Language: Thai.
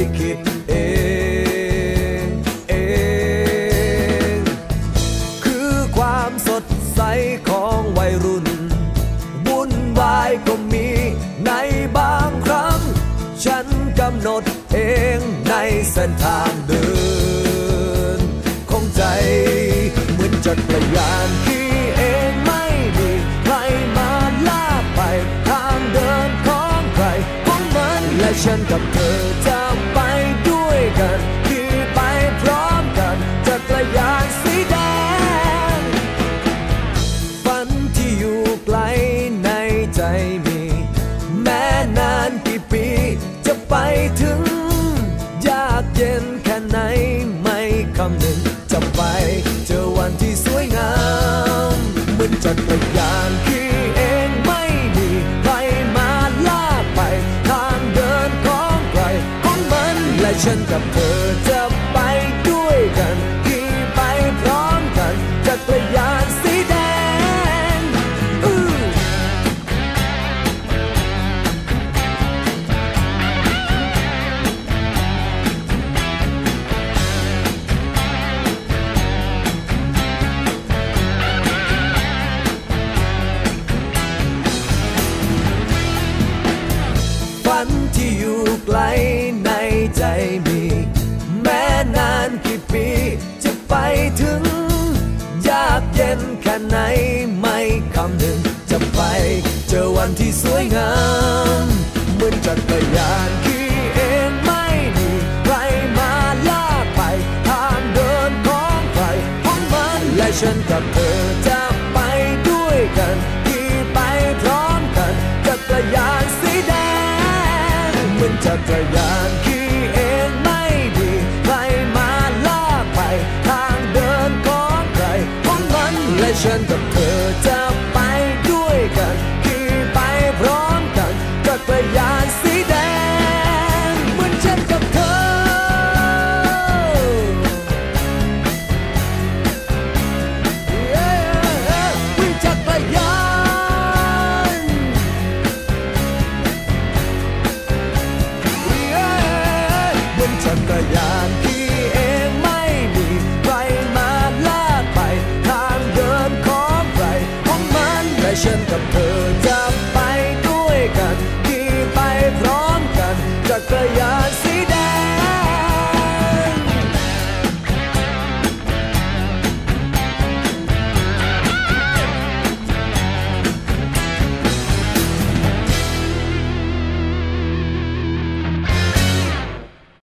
ลิขิตเองเองคือความสดใสของวัยรุ่น วุ่นวายก็มีในบางครั้ง ฉันกำหนดเองในเส้นทางเดิน ของใจเหมือนจักรยานที่ จักรยานขี่เองไม่มีใครมาลากไป ทางเดินของใครของมันและฉันกับเธอ เจอวันที่สวยงามเหมือนจักรยานขี่เองไม่มีใครมาลากไปทางเดินของใครของมันและฉันกับเธอจะไปด้วยกันขี่ไปพร้อมกันจักรยานสีแดงเหมือนจักรยานขี่เองไม่ดีใครมาลากไปทางเดินของใครของมันและฉันกับเธอจะ กันขี่ไปพร้อมกันจักรยาน